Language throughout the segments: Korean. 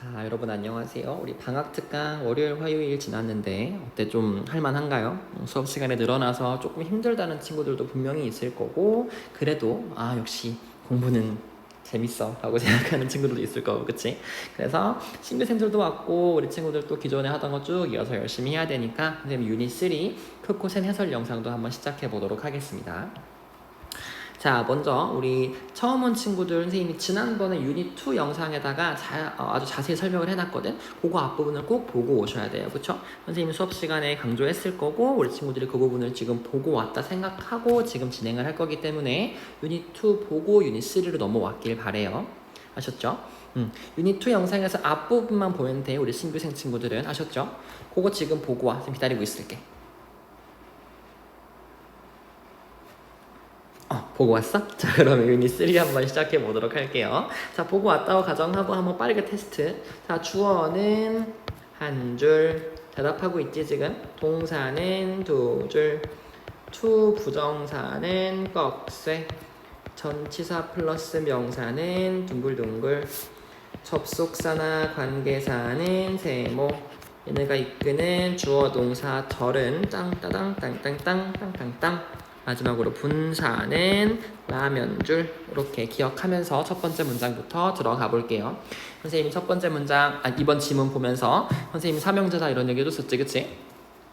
자, 여러분 안녕하세요. 우리 방학 특강 월요일, 화요일 지났는데 어때 좀 할만한가요? 어, 수업 시간에 늘어나서 조금 힘들다는 친구들도 분명히 있을 거고 그래도 아 역시 공부는 재밌어 라고 생각하는 친구들도 있을 거고 그치? 그래서 신규생들도 왔고 우리 친구들도 기존에 하던 거 쭉 이어서 열심히 해야 되니까 선생님 유닛 3 크코센 해설 영상도 한번 시작해 보도록 하겠습니다. 자, 먼저 우리 처음 온 친구들 선생님이 지난번에 유닛 2 영상에다가 자, 어, 아주 자세히 설명을 해놨거든. 그거 앞부분을 꼭 보고 오셔야 돼요. 그쵸? 선생님이 수업 시간에 강조했을 거고 우리 친구들이 그 부분을 지금 보고 왔다 생각하고 지금 진행을 할 거기 때문에 유닛 2 보고 유닛 3로 넘어왔길 바래요. 아셨죠? 음, 유닛 2 영상에서 앞부분만 보면 돼. 우리 신규생 친구들은 아셨죠? 그거 지금 보고 와. 지금 기다리고 있을게. 어, 보고 왔어? 자, 그러면 유닛 3 한번 시작해 보도록 할게요. 자, 보고 왔다고 가정하고 한번 빠르게 테스트. 자, 주어는 한 줄. 대답하고 있지, 지금? 동사는 두 줄. 투 부정사는 꺽쇠. 전치사 플러스 명사는 둥글둥글. 접속사나 관계사는 세모. 얘네가 이끄는 주어 동사 절은 땅따당 땅땅땅 땅땅땅. 마지막으로 분사는 라면줄 이렇게 기억하면서 첫 번째 문장부터 들어가 볼게요. 선생님이 첫 번째 문장 아, 이번 지문 보면서 선생님이 삼형제다 이런 얘기 해줬었지 그치?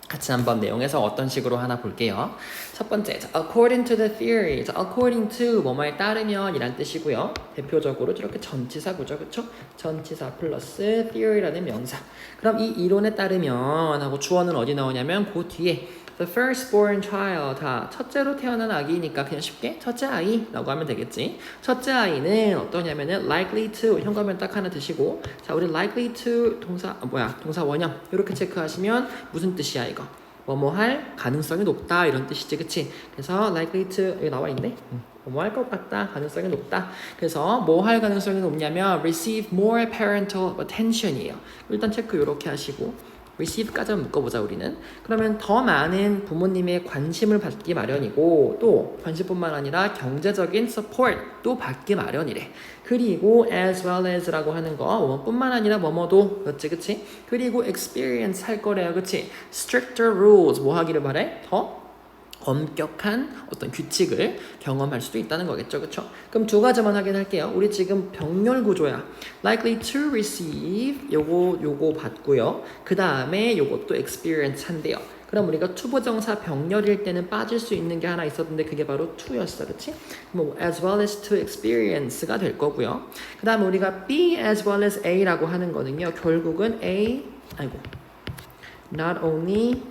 같이 한번 내용에서 어떤 식으로 하나 볼게요. 첫 번째, 자, according to the theory. 자, according to 뭐뭐에 따르면 이란 뜻이고요. 대표적으로 이렇게 전치사구죠. 그쵸? 전치사 플러스 theory라는 명사. 그럼 이 이론에 따르면 하고 주어는 어디 나오냐면 그 뒤에 the firstborn child 다 첫째로 태어난 아기니까 그냥 쉽게 첫째 아이라고 하면 되겠지. 첫째 아이는 어떠냐면은 likely to 현관면 딱 하나 드시고 자 우리 likely to 동사 아, 뭐야 동사 원형 이렇게 체크하시면 무슨 뜻이야 이거 뭐뭐 할 가능성이 높다 이런 뜻이지 그치? 그래서 likely to 여기 나와 있네. 뭐할 것 같다 가능성이 높다 그래서 뭐 할 가능성이 높냐면 receive more parental attention이에요 일단 체크 이렇게 하시고 receive까지 묶어보자 우리는. 그러면 더 많은 부모님의 관심을 받기 마련이고 또 관심뿐만 아니라 경제적인 support도 받기 마련이래. 그리고 as well as라고 하는 거 뭐뿐만 아니라 뭐뭐도 그렇지 그치? 그리고 experience 할 거래요 그치? stricter rules 뭐 하기를 바래? 더 엄격한 어떤 규칙을 경험할 수도 있다는 거겠죠, 그렇죠? 그럼 두 가지만 확인할게요. 우리 지금 병렬 구조야. likely to receive 요거 요거 받고요. 그 다음에 요것도 experience 한대요. 그럼 우리가 투부정사 병렬일 때는 빠질 수 있는 게 하나 있었는데 그게 바로 to였어, 그렇지? 뭐 as well as to experience가 될 거고요. 그 다음에 우리가 B as well as A라고 하는 거는요. 결국은 A 아이고 not only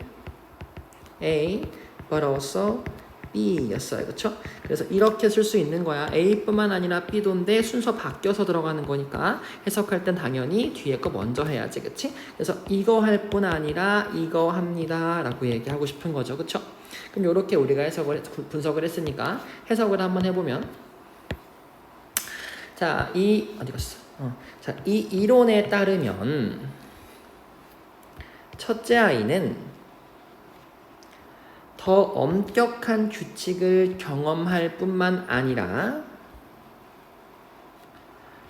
A also B였어요. 그렇죠? 그래서 이렇게 쓸 수 있는 거야. A뿐만 아니라 B도인데 순서 바뀌어서 들어가는 거니까 해석할 땐 당연히 뒤에 거 먼저 해야지. 그렇지? 그래서 이거 할 뿐 아니라 이거 합니다 라고 얘기하고 싶은 거죠. 그렇죠? 그럼 이렇게 우리가 해석을 했- 분석을 했으니까 해석을 한번 해 보면 자, 이 어디 갔어? 어. 자, 이 이론에 따르면 첫째 아이는 더 엄격한 규칙을 경험할 뿐만 아니라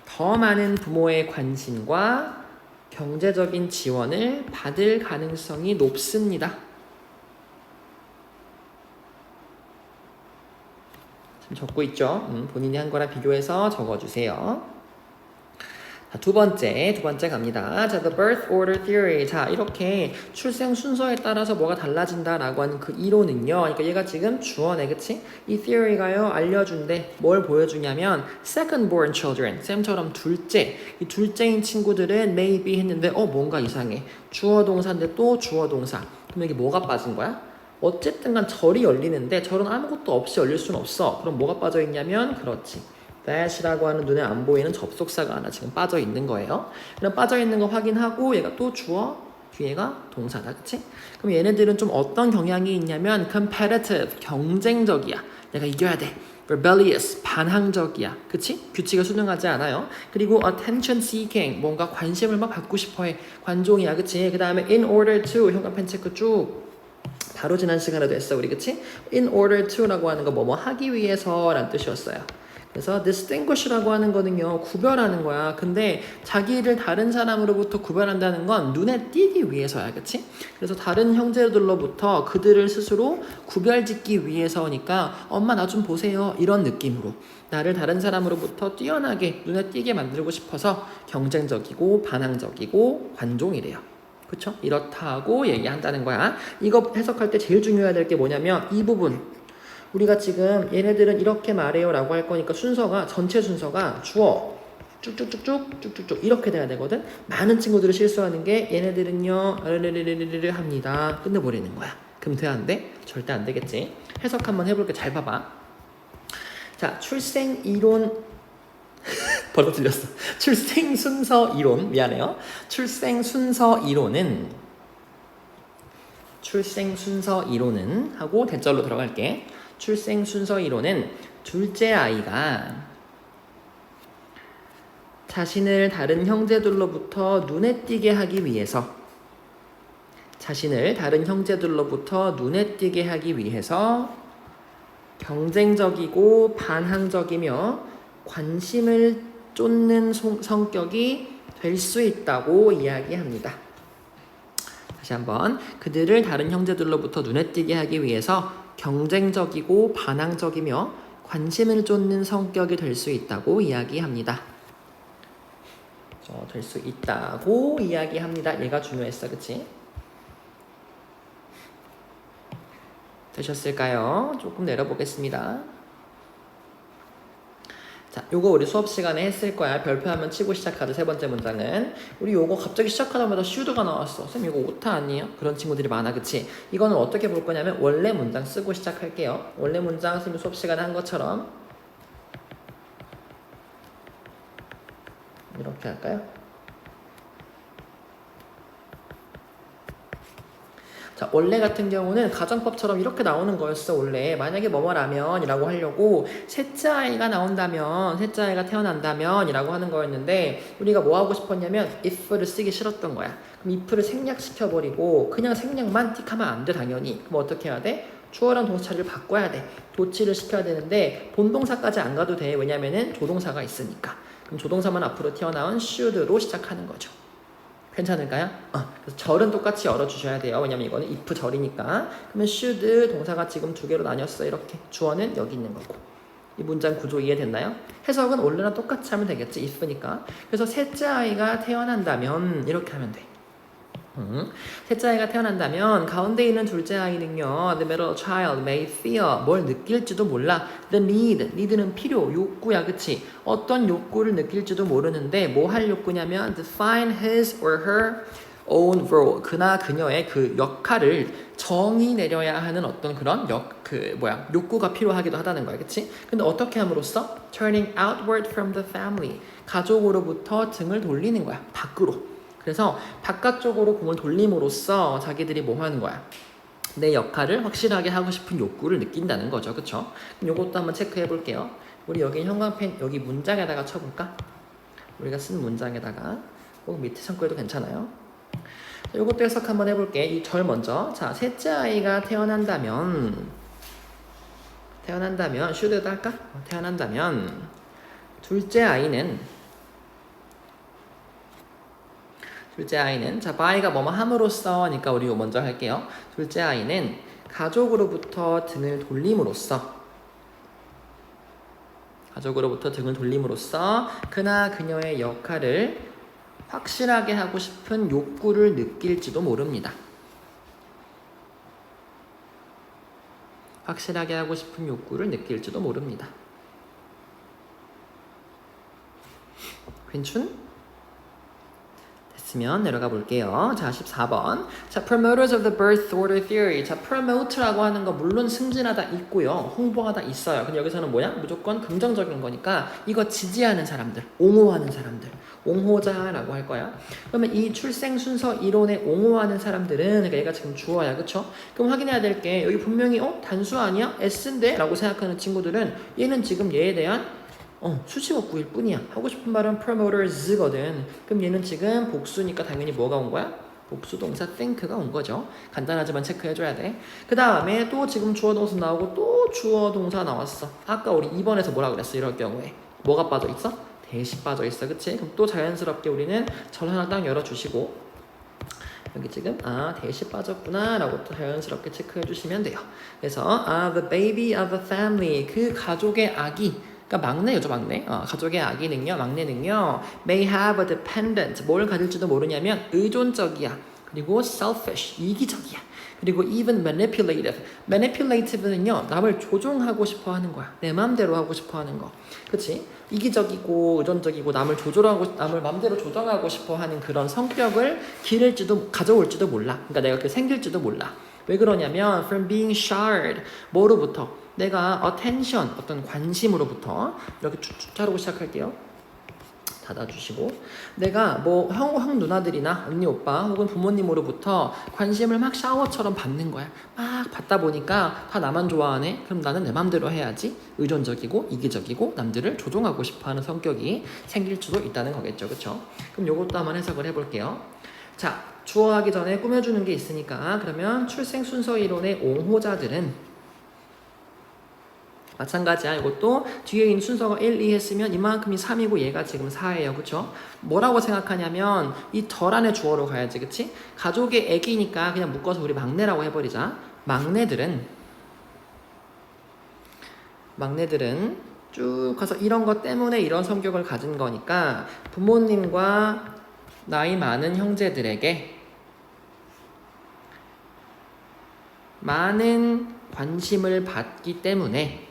더 많은 부모의 관심과 경제적인 지원을 받을 가능성이 높습니다. 지금 적고 있죠? 음, 본인이 한 거랑 비교해서 적어주세요. 자, 두 번째, 두 번째 갑니다. 자, the birth order theory. 자, 이렇게 출생 순서에 따라서 뭐가 달라진다라고 하는 그 이론은요. 그러니까 얘가 지금 주어네, 그치? 이 theory가요, 알려준대. 뭘 보여주냐면, second born children. 쌤처럼 둘째. 이 둘째인 친구들은 maybe 했는데, 어, 뭔가 이상해. 주어 동사인데 또 주어 동사. 그럼 여기 뭐가 빠진 거야? 어쨌든 간 절이 열리는데, 절은 아무것도 없이 열릴 수는 없어. 그럼 뭐가 빠져 있냐면, 그렇지. That이라고 하는 눈에 안 보이는 접속사가 하나 지금 빠져 있는 거예요. 그럼 빠져 있는 거 확인하고 얘가 또 주어 뒤에가 동사다, 그치? 그럼 얘네들은 좀 어떤 경향이 있냐면 competitive 경쟁적이야. 내가 이겨야 돼. rebellious 반항적이야, 그치? 규칙을 순응하지 않아요. 그리고 attention seeking 뭔가 관심을 막 받고 싶어 해. 관종이야, 그치? 그 다음에 in order to 현관펜 체크 쭉 바로 지난 시간에도 했어 우리 그치? In order to라고 하는 거 뭐뭐 하기 위해서란 뜻이었어요. 그래서 distinguish라고 하는 거는요 구별하는 거야. 근데 자기를 다른 사람으로부터 구별한다는 건 눈에 띄기 위해서야, 그렇지? 그래서 다른 형제들로부터 그들을 스스로 구별짓기 위해서니까 엄마 나 좀 보세요 이런 느낌으로 나를 다른 사람으로부터 뛰어나게 눈에 띄게 만들고 싶어서 경쟁적이고 반항적이고 관종이래요. 그쵸? 이렇다고 얘기한다는 거야. 이거 해석할 때 제일 중요해야 될 게 뭐냐면 이 부분. 우리가 지금 얘네들은 이렇게 말해요 라고 할 거니까 순서가 전체 순서가 주어 쭉쭉쭉쭉 쭉쭉쭉 이렇게 돼야 되거든. 많은 친구들이 실수하는 게 얘네들은요 르르르르르 합니다. 끝내버리는 거야. 그럼 돼안 돼? 절대 안 되겠지. 해석 한번 해볼게. 잘 봐봐. 자 출생 이론 벌써 틀렸어. 출생 순서 이론 미안해요. 출생 순서 이론은 출생 순서 이론은 하고 대절로 들어갈게. 출생 순서 이론은 둘째 아이가 자신을 다른 형제들로부터 눈에 띄게 하기 위해서 자신을 다른 형제들로부터 눈에 띄게 하기 위해서 경쟁적이고 반항적이며 관심을 쫓는 송- 성격이 될 수 있다고 이야기합니다. 다시 한번 그들을 다른 형제들로부터 눈에 띄게 하기 위해서 경쟁적이고 반항적이며 관심을 쫓는 성격이 될 수 있다고 이야기합니다. 될 수 있다고 이야기합니다. 얘가 중요했어, 그치? 되셨을까요? 조금 내려보겠습니다. 자, 요거 우리 수업 시간에 했을 거야. 별표 한번 치고 시작하자. 세 번째 문장은 우리 요거 갑자기 시작하자마자 슈드가 나왔어. 쌤 이거 오타 아니에요? 그런 친구들이 많아, 그치? 이거는 어떻게 볼 거냐면 원래 문장 쓰고 시작할게요. 원래 문장 쌤이 수업 시간에 한 것처럼 이렇게 할까요? 자, 원래 같은 경우는 가정법처럼 이렇게 나오는 거였어, 원래. 만약에 뭐뭐라면 이라고 하려고 셋째 아이가 나온다면, 셋째 아이가 태어난다면 이라고 하는 거였는데 우리가 뭐 하고 싶었냐면 if를 쓰기 싫었던 거야. 그럼 if를 생략시켜버리고 그냥 생략만 틱하면 안 돼, 당연히. 그럼 어떻게 해야 돼? 주어랑 동사를 바꿔야 돼. 도치를 시켜야 되는데 본동사까지 안 가도 돼. 왜냐면은 조동사가 있으니까. 그럼 조동사만 앞으로 튀어나온 should로 시작하는 거죠. 괜찮을까요? 어, 그래서 절은 똑같이 열어주셔야 돼요. 왜냐면 이거는 if 절이니까. 그러면 should 동사가 지금 두 개로 나뉘었어. 이렇게. 주어는 여기 있는 거고. 이 문장 구조 이해됐나요? 해석은 원래랑 똑같이 하면 되겠지. if니까. 그래서 셋째 아이가 태어난다면 이렇게 하면 돼. 음. 셋째 아이가 태어난다면 가운데 있는 둘째 아이는요 the middle child may fear 뭘 느낄지도 몰라. The need need는 필요 욕구야 그치? 어떤 욕구를 느낄지도 모르는데 뭐 할 욕구냐면 define his or her own role 그나 그녀의 그 역할을 정의 내려야 하는 어떤 그런 역 그 뭐야 욕구가 필요하기도 하다는 거야 그치? 근데 어떻게 함으로써? turning outward from the family 가족으로부터 등을 돌리는 거야 밖으로 그래서 바깥쪽으로 공을 돌림으로써 자기들이 뭐 하는 거야? 내 역할을 확실하게 하고 싶은 욕구를 느낀다는 거죠. 그쵸? 이것도 한번 체크해 볼게요. 우리 여기 형광펜 여기 문장에다가 쳐볼까? 우리가 쓴 문장에다가 혹은 밑에 참고해도 괜찮아요. 자, 이것도 해석 한번 해볼게. 이 절 먼저. 자, 셋째 아이가 태어난다면 태어난다면 슈드도 할까? 어, 태어난다면 둘째 아이는 둘째 아이는 자 바이가 뭐뭐 함으로써니까 우리 이거 먼저 할게요. 둘째 아이는 가족으로부터 등을 돌림으로써 가족으로부터 등을 돌림으로써 그나 그녀의 역할을 확실하게 하고 싶은 욕구를 느낄지도 모릅니다. 확실하게 하고 싶은 욕구를 느낄지도 모릅니다. 괜춘? 됐으면 내려가 볼게요. 자, 14번. 자, promoters of the birth order theory. 자, promote라고 하는 거 물론 승진하다 있고요. 홍보하다 있어요. 근데 여기서는 뭐야? 무조건 긍정적인 거니까 이거 지지하는 사람들, 옹호하는 사람들, 옹호자라고 할 거야. 그러면 이 출생 순서 이론에 옹호하는 사람들은 그러니까 얘가 지금 주어야. 그쵸? 그럼 확인해야 될 게 여기 분명히 어? 단수 아니야? S인데? 라고 생각하는 친구들은 얘는 지금 얘에 대한 어, 수식어구일 뿐이야. 하고 싶은 말은 promoters거든. 그럼 얘는 지금 복수니까 당연히 뭐가 온 거야? 복수 동사 think가 온 거죠. 간단하지만 체크해줘야 돼. 그 다음에 또 지금 주어 동사 나오고 또 주어 동사 나왔어. 아까 우리 2번에서 뭐라 그랬어? 이럴 경우에 뭐가 빠져 있어? 대시 빠져 있어, 그치? 그럼 또 자연스럽게 우리는 절 하나 딱 열어주시고 여기 지금 아 대시 빠졌구나 라고 또 자연스럽게 체크해 주시면 돼요. 그래서 아 the baby of a family 그 가족의 아기 그러니까 막내죠 막내? 어, 가족의 아기는요 막내는요 may have a dependent. 뭘 가질지도 모르냐면 의존적이야. 그리고 selfish 이기적이야. 그리고 even manipulative. manipulative는요 남을 조종하고 싶어 하는 거야. 내 맘대로 하고 싶어 하는 거. 그치? 이기적이고 의존적이고 남을 조절하고 남을 맘대로 조정하고 싶어 하는 그런 성격을 기를지도 가져올지도 몰라. 그러니까 내가 그 생길지도 몰라. 왜 그러냐면 from being shared 뭐로부터 내가 attention 어떤 관심으로부터 이렇게 쭉쭉 자르고 시작할게요. 닫아주시고. 내가 뭐 형, 형 누나들이나 언니 오빠 혹은 부모님으로부터 관심을 막 샤워처럼 받는 거야. 막 받다 보니까 다 나만 좋아하네. 그럼 나는 내 맘대로 해야지. 의존적이고 이기적이고 남들을 조종하고 싶어하는 성격이 생길 수도 있다는 거겠죠. 그쵸? 그럼 요것도 한번 해석을 해볼게요. 자 주어하기 전에 꾸며주는 게 있으니까 그러면 출생 순서 이론의 옹호자들은 마찬가지야. 이것도 뒤에 있는 순서가 1, 2 했으면 이만큼이 3이고 얘가 지금 4예요. 그쵸? 뭐라고 생각하냐면 이절 안에 주어로 가야지. 그치? 가족의 애기니까 그냥 묶어서 우리 막내라고 해버리자. 막내들은 막내들은 쭉 가서 이런 것 때문에 이런 성격을 가진 거니까 부모님과 나이 많은 형제들에게 많은 관심을 받기 때문에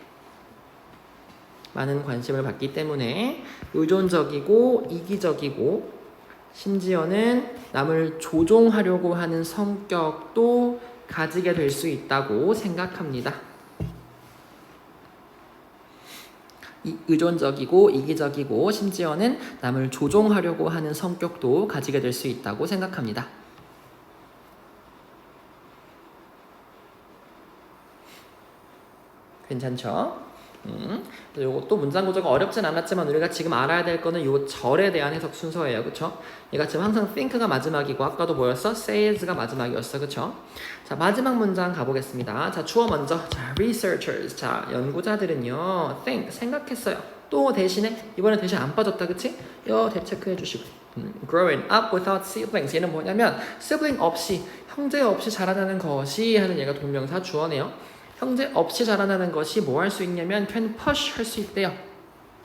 많은 관심을 받기 때문에 의존적이고 이기적이고 심지어는 남을 조종하려고 하는 성격도 가지게 될 수 있다고 생각합니다. 이- 의존적이고 이기적이고 심지어는 남을 조종하려고 하는 성격도 가지게 될 수 있다고 생각합니다. 괜찮죠? 음, 이것도 문장 구조가 어렵진 않았지만 우리가 지금 알아야 될 거는 이 절에 대한 해석 순서예요, 그렇죠? 얘가 지금 항상 think가 마지막이고 아까도 뭐였어? says가 마지막이었어, 그렇죠? 자 마지막 문장 가보겠습니다. 자 주어 먼저, 자 researchers, 자 연구자들은요 think 생각했어요. 또 대신에 이번에 대신 안 빠졌다, 그치? 요 대체크해 주시고. 음, growing up without siblings 얘는 뭐냐면 sibling 없이 형제 없이 자라나는 것이 하는 얘가 동명사 주어네요. 형제 없이 자라나는 것이 뭐 할 수 있냐면 can push 할 수 있대요.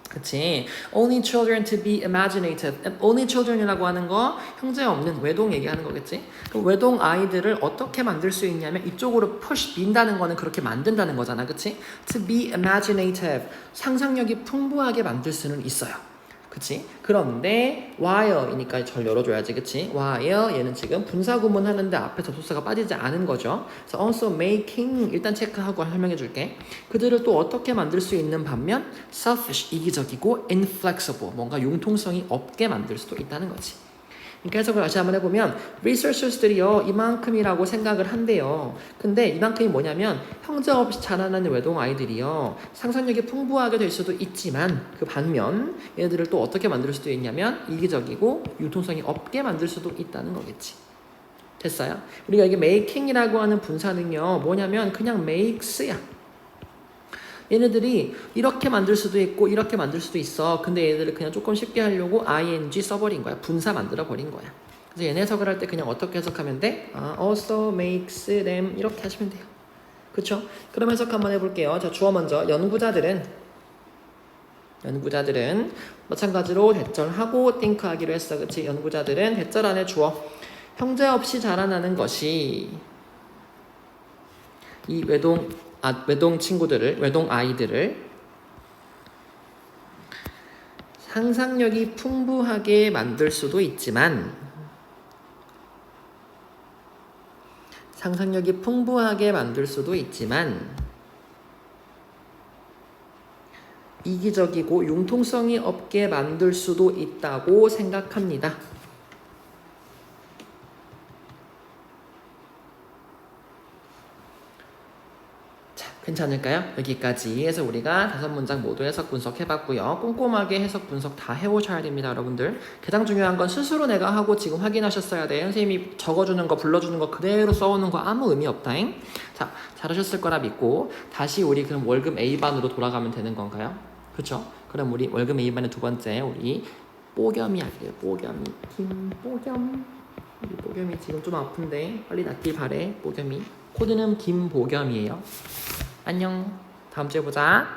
그치? Only children to be imaginative. Only children이라고 하는 거 형제 없는 외동 얘기하는 거겠지? 그럼 외동 아이들을 어떻게 만들 수 있냐면 이쪽으로 push 민다는 거는 그렇게 만든다는 거잖아, 그치? To be imaginative. 상상력이 풍부하게 만들 수는 있어요. 그치? 그런데 while이니까 절 열어줘야지 그치? while 얘는 지금 분사 구문 하는데 앞에 접속사가 빠지지 않은 거죠 그래서 also making 일단 체크하고 설명해 줄게 그들을 또 어떻게 만들 수 있는 반면 selfish 이기적이고 inflexible 뭔가 융통성이 없게 만들 수도 있다는 거지 그러니까 해석을 다시 한번 해보면 researchers들이요 이만큼이라고 생각을 한대요. 근데 이만큼이 뭐냐면 형제 없이 자라나는 외동 아이들이요 상상력이 풍부하게 될 수도 있지만 그 반면 얘들을 또 어떻게 만들 수도 있냐면 이기적이고 융통성이 없게 만들 수도 있다는 거겠지. 됐어요? 우리가 이게 making이라고 하는 분사는요 뭐냐면 그냥 makes야. 얘네들이 이렇게 만들 수도 있고 이렇게 만들 수도 있어. 근데 얘네들을 그냥 조금 쉽게 하려고 ing 써버린 거야. 분사 만들어 버린 거야. 그래서 얘네 해석을 할 때 그냥 어떻게 해석하면 돼? 아, also makes them 이렇게 하시면 돼요. 그쵸? 그럼 해석 한번 해볼게요. 자, 주어 먼저. 연구자들은 연구자들은 마찬가지로 대절하고 think 하기로 했어. 그치? 연구자들은 대절 안에 주어. 형제 없이 자라나는 것이 이 외동 아, 외동 친구들을 외동 아이들을 상상력이 풍부하게 만들 수도 있지만 상상력이 풍부하게 만들 수도 있지만 이기적이고 융통성이 없게 만들 수도 있다고 생각합니다. 자, 괜찮을까요? 여기까지 해서 우리가 다섯 문장 모두 해석 분석 해봤고요. 꼼꼼하게 해석 분석 다 해오셔야 됩니다, 여러분들. 가장 중요한 건 스스로 내가 하고 지금 확인하셨어야 돼. 선생님이 적어주는 거, 불러주는 거 그대로 써오는 거 아무 의미 없다잉. 자, 잘하셨을 거라 믿고 다시 우리 그럼 월급 A반으로 돌아가면 되는 건가요? 그렇죠? 그럼 우리 월급 A반의 두 번째 우리 뽀겸이 할게요. 뽀겸이. 김뽀겸. 우리 뽀겸이 지금 좀 아픈데 빨리 낫길 바래. 뽀겸이. 코드는 김보겸이에요. 안녕. 다음 주에 보자.